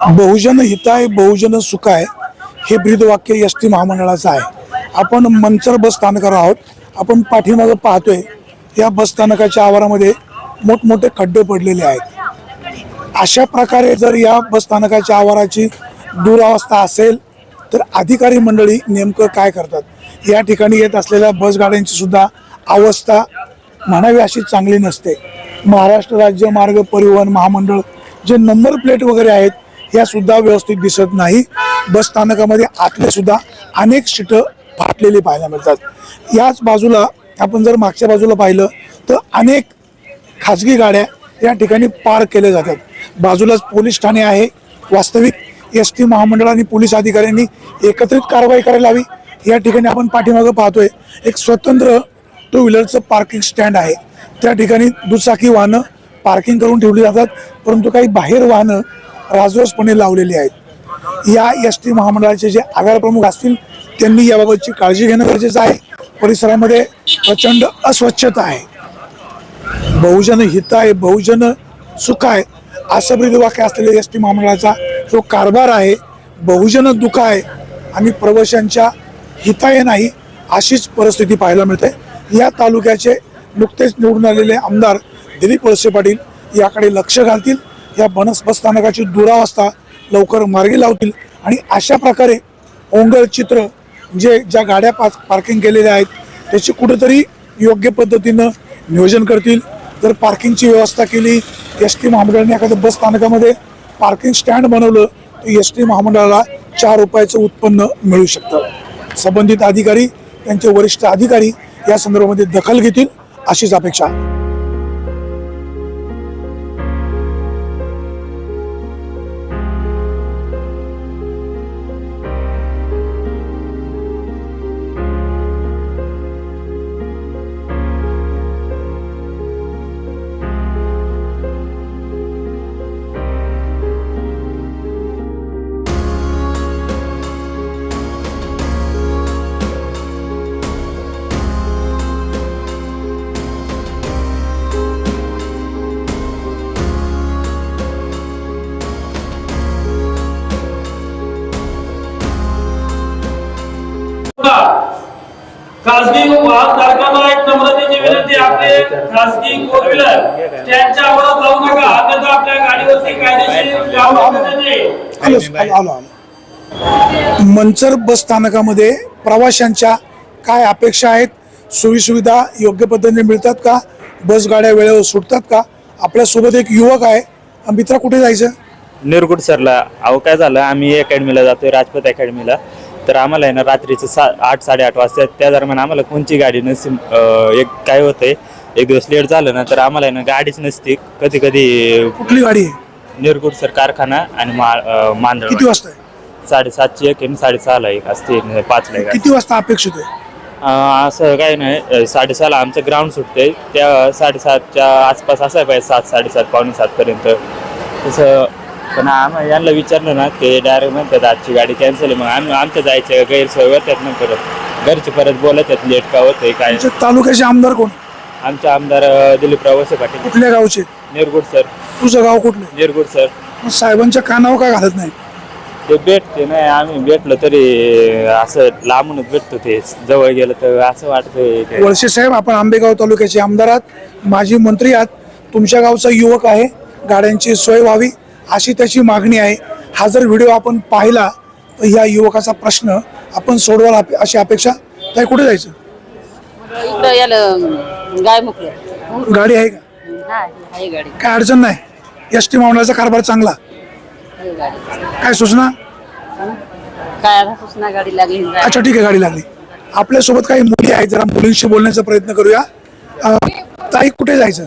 बहुजन हिताय बहुजन सुखाय हे ब्रीदवाक्य एस टी महामंडळाचं आहे. आपण मंचर बस स्थानकावर आहोत. आपण पाठीमागं पाहतोय या बस स्थानकाच्या आवारामध्ये मोठमोठे खड्डे पडलेले आहेत. अशा प्रकारे जर या बस स्थानकाच्या आवाराची दुरावस्था असेल तर अधिकारी मंडळी नेमकं काय करतात? या ठिकाणी येत असलेल्या बसगाड्यांची सुद्धा अवस्था म्हणावी अशी चांगली नसते. महाराष्ट्र राज्य मार्ग परिवहन महामंडळ जे नंबर प्लेट वगैरे आहेत या सुद्धा व्यवस्थित दिसत नाही. बस स्थानकामध्ये आतले सुद्धा अनेक सीटं फाटलेली पाहायला मिळतात. याच बाजूला आपण जर मागच्या बाजूला पाहिलं तर अनेक खाजगी गाड्या या ठिकाणी पार्क केल्या जातात. बाजूलाच पोलीस ठाणे आहे. वास्तविक एस टी महामंडळ आणि पोलीस अधिकाऱ्यांनी एकत्रित कारवाई करायला हवी. या ठिकाणी आपण पाठीमागं पाहतोय एक स्वतंत्र टू व्हीलरचं पार्किंग स्टँड आहे. त्या ठिकाणी दुचाकी वाहनं पार्किंग करून ठेवली जातात परंतु काही बाहेर वाहनं राजरोसपणे लावलेली आहेत. या एस टी महामंडळाचे जे आगार प्रमुख असतील त्यांनी याबाबतची काळजी घेणं गरजेचं आहे. परिसरामध्ये प्रचंड अस्वच्छता आहे. बहुजन हित आहे बहुजन सुख आहे असं ब्रीदवाक्य असलेल्या एस टी महामंडळाचा जो कारभार आहे बहुजन दुःख आहे आणि प्रवाशांच्या हिताय नाही अशीच परिस्थिती पाहायला मिळते. या तालुक्याचे नुकतेच निवडून आलेले आमदार दिलीप वळसे पाटील याकडे लक्ष घालतील. या बनस बस स्थानकाची दुरावस्था लवकर मार्गी लावतील. आणि अशा प्रकारे ओंगळ चित्र जे ज्या गाड्या पास पार्किंग केलेल्या आहेत त्याची कुठंतरी योग्य पद्धतीनं नियोजन करतील. जर पार्किंगची व्यवस्था केली एस टी महामंडळाने एखाद्या बस स्थानकामध्ये पार्किंग स्टँड बनवलं तर एस टी महामंडळाला चार रुपयाचं उत्पन्न मिळू शकतं. संबंधित अधिकारी त्यांचे वरिष्ठ अधिकारी या संदर्भामध्ये दखल घेतील अशीच अपेक्षा. आपले खासगी फोर व्हीलर आवारात लावू नका अन्यथा आपल्या गाडीवरती कायदेशीर मंचर बस स्थानकामध्ये प्रवाशांच्या काय अपेक्षा आहेत? सोयीसुविधा योग्य पद्धतीने मिळतात का? बस गाड्या वेळेवर सुटतात का? आपल्यासोबत एक युवक आहे. मित्रा कुठे जायचं? निरगुड सरला. अहो काय झालं? आम्ही अकॅडमीला जातोय राजपथ अकॅडमीला तर आम्हाला आहे ना रात्रीचं सा आठ साडेआठ वाजता त्या दरम्यान आम्हाला कोणची गाडी नसते एक काय होतंय एक दिवस लेट झालं ना तर आम्हाला आहे ना गाडीच नसते. कधी कधी कुठली गाडी? आहे निरगुड सर कारखाना आणि मा मांदळ किती वाजता? आहे साडेसातची एक आणि साडेसहाला एक असते पाचला एक असते. किती वाजता अपेक्षित आहे? अं, असं काय नाही अं, साडेसहाला आमचं ग्राउंड सुटतंय. त्या साडेसातच्या आसपास असाय पाहिजे सात साडेसात पावणे सातपर्यंत तसं पण आम्ही यांना विचारलं ना ते डायरेक्ट म्हणतात आजची गाडी कॅन्सल मग आम्ही आमच्या जायचं गैरसोय होत्यात ना परत. घरचे परत बोलत आहेत लेट का होतंय काय? तुमच्या तालुक्याचे आमदार कोण? आमचे आमदार अं, दिलीपराव वसे पाटील. कुठल्या गावचे? निरगुड सर. तुझं गाव कुठलं? निरगुड सर. मग साहेबांच्या कानावर का घालत नाही? ते भेटते नाही आम्ही भेटलो तरी असं लांबूनच भेटतो ते. जवळ गेलं तर असं वाटतंय ते- वळसे साहेब आपण आंबेगाव तालुक्याचे आमदार आहात. माजी मंत्री आहात. तुमच्या गावचा युवक आहे. गाड्यांची सोय व्हावी. अशी त्याची मागणी आहे. हा जर व्हिडिओ आपण पाहिला तर या युवकाचा प्रश्न आपण सोडवाल अशी अपेक्षा. ताई कुठे जायचं? इकडं याला गाय मुकलं गाडी आहे का? हा आहे गाडी. काय अडचण नाही. एस टी महामंडळाचा कारभार चांगला. आहे गाडी. काय सूचना? काय आता सूचना गाडी लागली अच्छा ठीक आहे गाडी लागली. आपल्यासोबत काही मुली आहेत जरा मुलींशी बोलण्याचा प्रयत्न करूया. अं, ताई कुठे जायचं?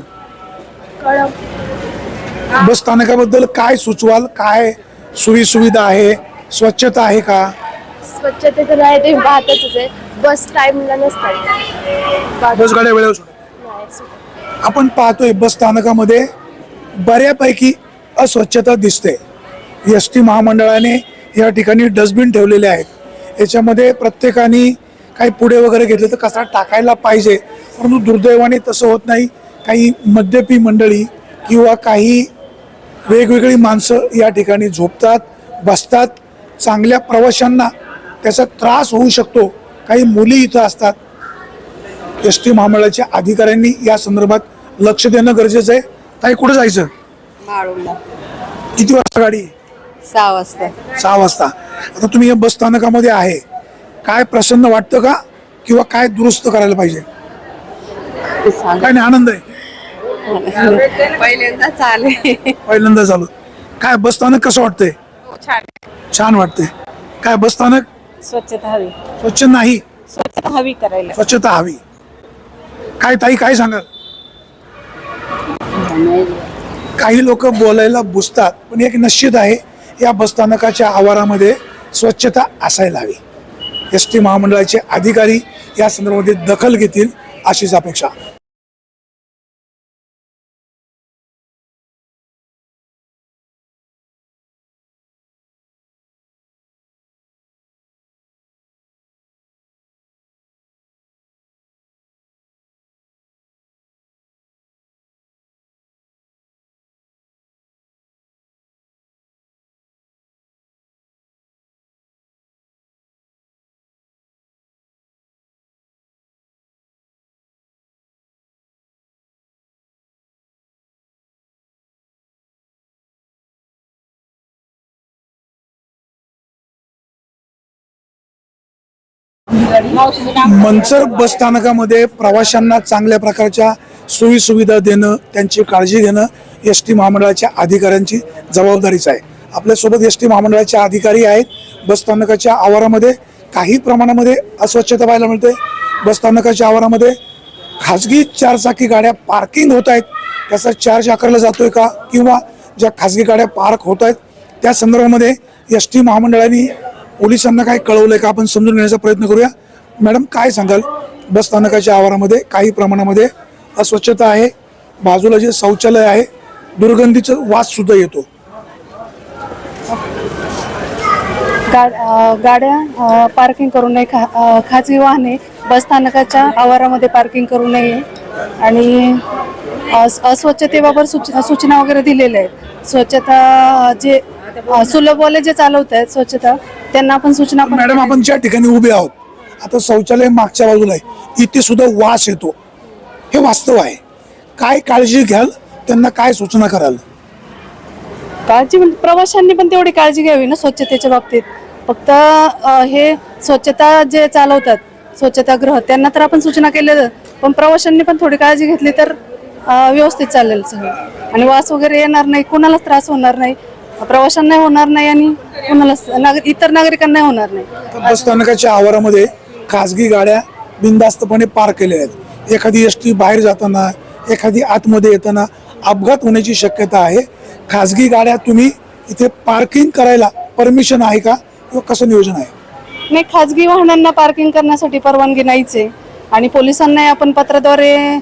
बस स्थानकाबद्दल काय सुचवाल? काय सोयी सुविधा आहे? स्वच्छता आहे का? स्वच्छते तर आहे ते पाहतच आहे. बस टाइमला नसतात. बस गाड्या वेळेवर सोडतात. आपण पाहतोय बस स्थानकामध्ये बऱ्यापैकी अस्वच्छता दिसते. एस टी महामंडळाने या ठिकाणी डस्टबिन ठेवलेले आहेत. याच्यामध्ये प्रत्येकाने काही पुढे वगैरे घेतलं तर कचरा टाकायला पाहिजे. परंतु दुर्दैवाने तसं होत नाही. काही मद्यपी मंडळी किंवा काही वेगवेगळी माणसं या ठिकाणी झोपतात बसतात. चांगल्या प्रवाशांना त्याचा त्रास होऊ शकतो. काही मुली इथं असतात. एस टी महामंडळाच्या अधिकाऱ्यांनी या संदर्भात लक्ष देणं गरजेचं आहे. काही कुठं जायचं? किती वाजता गाडी? सहा वाजता. सहा वाजता. आता तुम्ही या बस स्थानकामध्ये आहे. काय प्रसन्न वाटतं का? किंवा काय दुरुस्त करायला पाहिजे? काय नाही आनंद आहे. पहिल्यांदा चाले पहिल्यांदा काय बस स्थानक कसं वाटतंय? छान छान वाटतंय. काय बस स्थानक? स्वच्छता हवी. स्वच्छ नाही. स्वच्छता हवी करायला. स्वच्छता हवी. काय ताई काय सांगाल? काही लोक बोलायला बुजतात पण एक निश्चित आहे या बसस्थानकाच्या आवारामध्ये स्वच्छता असायला हवी. एस टी महामंडळाचे अधिकारी या संदर्भामध्ये दखल घेतील अशीच अपेक्षा. मंचर बस स्थानकामध्ये प्रवाशांना चांगल्या प्रकारच्या सोयी सुविधा देणं त्यांची काळजी घेणं एस टी महामंडळाच्या अधिकाऱ्यांची जबाबदारीच आहे. आपल्यासोबत एस टी महामंडळाचे अधिकारी आहेत. बस स्थानकाच्या आवारामध्ये काही प्रमाणामध्ये अस्वच्छता पाहायला मिळते. बस स्थानकाच्या आवारामध्ये खाजगी चारचाकी गाड्या पार्किंग होत आहेत. त्याचा चार्ज आकारला जातोय का किंवा ज्या खाजगी गाड्या पार्क होत आहेत त्या संदर्भामध्ये एस टी महामंडळाने पोलिसांना काय कळवलंय का? आपण समजून घेण्याचा प्रयत्न करूया. मॅडम काय सांगाल? बस स्थानकाच्या आवारामध्ये काही प्रमाणामध्ये अस्वच्छता आहे. बाजूला जे शौचालय आहे दुर्गंधीचा वास सुद्धा येतो. गा गाड्या पार्किंग करू नये. खा खाजगी वाहने बसस्थानकाच्या आवारामध्ये पार्किंग करू नये. आणि अस- अस्वच्छतेबाबत सूच सूचना वगैरे दिलेल्या आहेत. स्वच्छता जे सुलभवाले जे चालवत आहेत स्वच्छता त्यांना पण सूचना मॅडम आपण ज्या ठिकाणी उभे आहोत आता शौचालय मागच्या बाजूला आहे. इथे सुद्धा वास येतो. हे वास्तव आहे. काय काळजी घ्याल त्यांना काय सूचना कराल? काळजी म्हणजे प्रवाशांनी पण तेवढी काळजी घ्यावी ना स्वच्छतेच्या बाबतीत. फक्त अ, हे स्वच्छता जे चालवतात स्वच्छतागृह त्यांना तर आपण सूचना केल्या जातात. पण प्रवाशांनी पण थोडी काळजी घेतली तर अ, व्यवस्थित चालेल सगळं. आणि वास वगैरे येणार नाही कुणालाच त्रास होणार नाही. प्रवाशांना होणार नाही आणि कुणालाच इतर नागरिकांना होणार नाही. बस स्थानकाच्या आवारामध्ये खाजगी गाड्या बिनधास्तपणे पार्क केल्या आहेत. एखादी एस टी बाहेर जाताना एखादी आतमध्ये येताना अपघात होण्याची शक्यता आहे. खाजगी गाड्या तुम्ही इथे पार्किंग करायला परमिशन आहे का? किंवा कसं नियोजन आहे? नाही खाजगी वाहनांना पार्किंग करण्यासाठी परवानगी नाहीच आहे. आणि पोलिसांनाही आपण पत्राद्वारे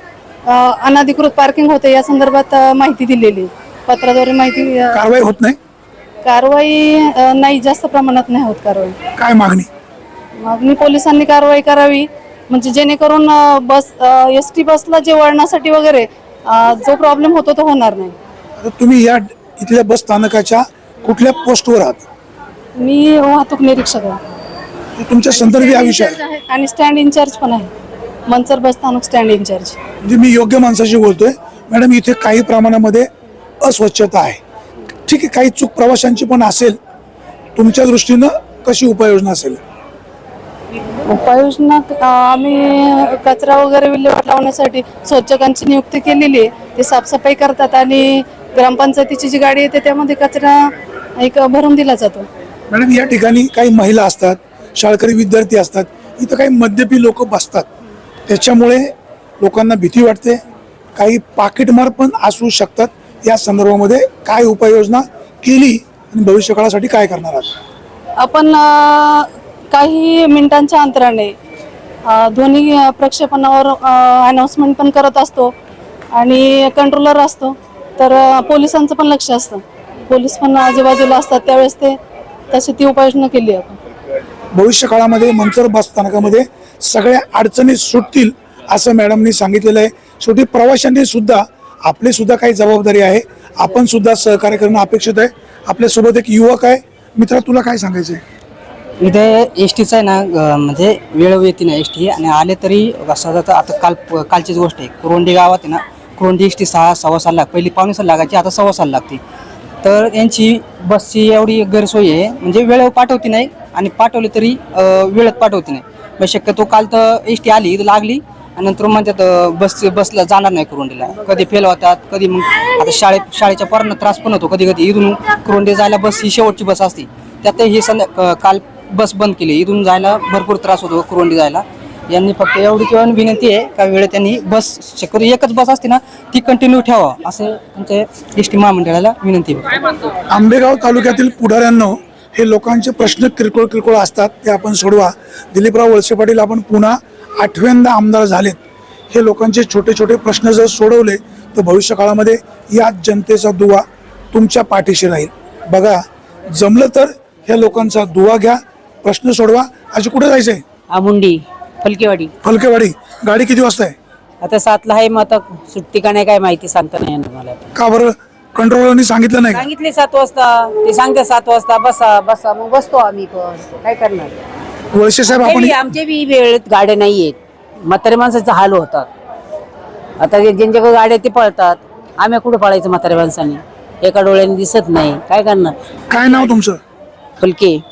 अ, अनधिकृत पार्किंग होते या संदर्भात अ, माहिती दिलेली. पत्राद्वारे माहिती अ, कारवाई होत नाही? कारवाई अ, नाही जास्त प्रमाणात नाही होत कारवाई. काय मागणी? मागणी पोलिसांनी कारवाई करावी. म्हणजे जेणेकरून बस एस टी बसला जे वळणासाठी वगैरे जो प्रॉब्लेम होतो तो होणार नाही. आता तुम्ही या इथल्या बस स्थानकाच्या कुठल्या पोस्टवर आहात? मी वाहतूक निरीक्षक आहे. हे तुमच्या संदर्भी हा विषय आहे. आणि स्टँड इन्चार्ज पण आहे. मनसर बस स्थानक स्टँड इन्चार्ज म्हणजे मी योग्य माणसाशी बोलतोय. मॅडम इथे काही प्रमाणामध्ये अस्वच्छता आहे. ठीक आहे काही चूक प्रवाशांची पण असेल. तुमच्या दृष्टीनं कशी उपाययोजना असेल? उपाययोजना आम्ही कचरा वगैरे विल्हेवाट लावण्यासाठी स्वच्छकांची नियुक्ती केलेली आहे. ते साफसफाई करतात आणि ग्रामपंचायतीची जी गाडी येते त्यामध्ये कचरा एक भरून दिला जातो. मॅडम या ठिकाणी काही महिला असतात शाळकरी विद्यार्थी असतात इथं काही मद्यपी लोक बसतात. त्याच्यामुळे लोकांना भीती वाटते. काही पाकिटमार पण असू शकतात. या संदर्भामध्ये काय उपाययोजना केली आणि भविष्य काळासाठी काय करणार आहात? आपण काही मिनिटांच्या अंतराने ध्वनी प्रक्षेपणावर अनाऊन्समेंट पण करत असतो आणि कंट्रोलर असतो. तर पोलिसांचं पण लक्ष असतं. पोलीस पण आजूबाजूला असतात. त्यावेळेस ते तशी ती उपाययोजना केली आहे आपण. भविष्य काळामध्ये मंचर बस स्थानकामध्ये सगळ्या अडचणी सुटतील असं मॅडमनी सांगितलेलं आहे. शेवटी प्रवाशांनी सुद्धा आपली सुद्धा काही जबाबदारी आहे. आपण सुद्धा सहकार्य करणं अपेक्षित आहे. आपल्यासोबत एक युवक आहे. मित्रा तुला काय सांगायचं आहे इथे एस टीचं आहे ना म्हणजे वेळ येते ना एस टी आणि आले तरी सध्या तर आता काल कालचीच गोष्ट आहे. कुरोंडी गावात आहे ना कुरोंडी एस टी सहा सव्वा साल लाग पहिली पावणे साल लागायची आता सव्वा साल लागते तर यांची बसची एवढी गैरसोय आहे म्हणजे वेळेवर पाठवते नाही आणि पाठवली तरी वेळेत पाठवते नाही. मग शक्यतो काल तर एस टी आली इथं लागली आणि नंतर म्हणतात बस बसला जाणार नाही कुरोंडीला. कधी फेल होतात कधी मग आता शाळेत शाळेच्या पोरांना त्रास पण होतो कधी कधी इथून कुरोंडी जायला बस ही शेवटची बस असते. त्यात हे संध्या काल बस बंद केली. इथून जायला भरपूर त्रास होतो कुरवंडी जायला. यांनी फक्त एवढी किंवा विनंती आहे का वेळेत त्यांनी बस शक्यतो एकच बस असते ना ती कंटिन्यू ठेवा असं त्यांच्या एस टी महामंडळाला विनंती आहे. आंबेगाव तालुक्यातील पुढाऱ्यांना हे लोकांचे प्रश्न किरकोळ किरकोळ असतात ते आपण सोडवा. दिलीपराव वळसे पाटील आपण पुन्हा आठव्यांदा आमदार झालेत. हे लोकांचे छोटे छोटे प्रश्न जर सोडवले तर भविष्य काळामध्ये या जनतेचा दुवा तुमच्या पाठीशी राहील. बघा जमलं तर ह्या लोकांचा दुवा घ्या प्रश्न सोडवा. आज कुठे जायचंय? आमुंडी फलकेवाडी. फलकेवाडी. गाडी किती वाजता आहे? आता सातला आहे मग आता सुट्टी का नाही काय माहिती सांगता नाही येणार मला का बरं? कंट्रोलरनी सांगितलं नाही का? सांगितले सात वाजता. ते सांगते सात वाजता बसा बसा मग बसतो आम्ही पण. काय करणार? वळसे साहेब आपण आमचे बी- आमचे बी वेळेत गाड्या नाही आहेत. म्हातारे माणसाचे हाल होतात. आता जे- ज्यांच्याकडे गाड्या ते पळतात. आम्ही कुठं पळायचं म्हातारे माणसाने? एका डोळ्याने दिसत नाही. काय करणार? काय नाव तुमचं? फलके.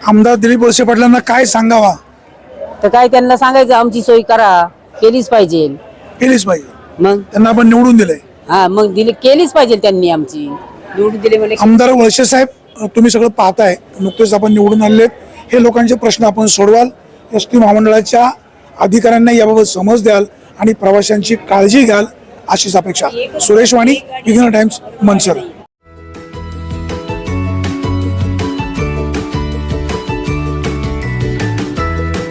आमदार दिलीप वळसे पाटलांना काय सांगावा? तर काय त्यांना सांगायचं आमची सोय करा. केलीच पाहिजे. केलीच पाहिजे. मग? त्यांना आपण निवडून दिलंय. हा मग दिली केलीच पाहिजे त्यांनी आमची. निवडून दिले म्हणजे आमदार वळसे साहेब तुम्ही सगळं पाहताय. नुकतेच आपण निवडून आणले हे लोकांचे प्रश्न आपण सोडवाल. एस टी महामंडळाच्या अधिकाऱ्यांना याबाबत समज द्याल आणि प्रवाशांची काळजी घ्याल अशीच अपेक्षा. सुरेश वाणी विघ्न टाइम्स मनसर